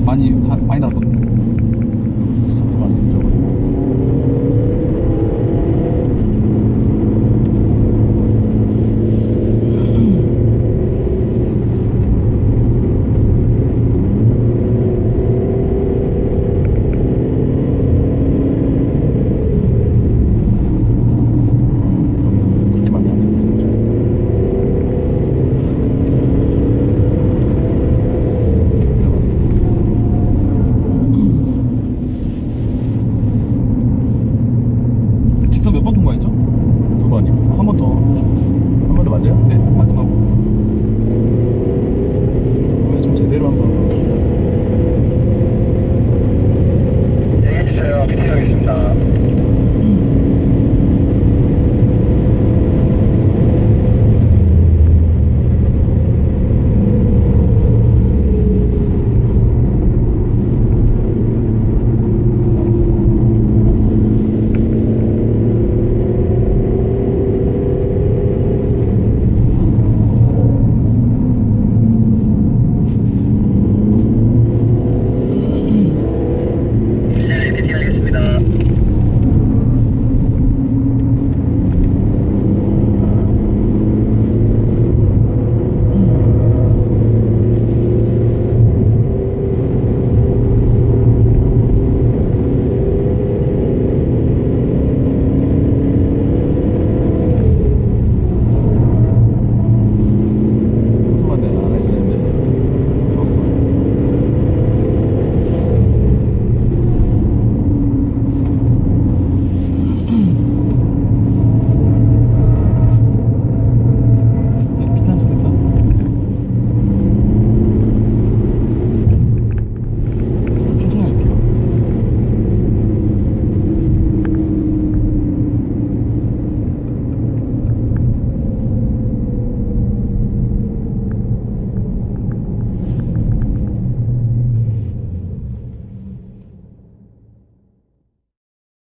많이, 다, 많이 나왔거 맞아요? 네, 마지막. 오늘 좀 제대로 한번. 얘기해주세요. 비트하겠습니다.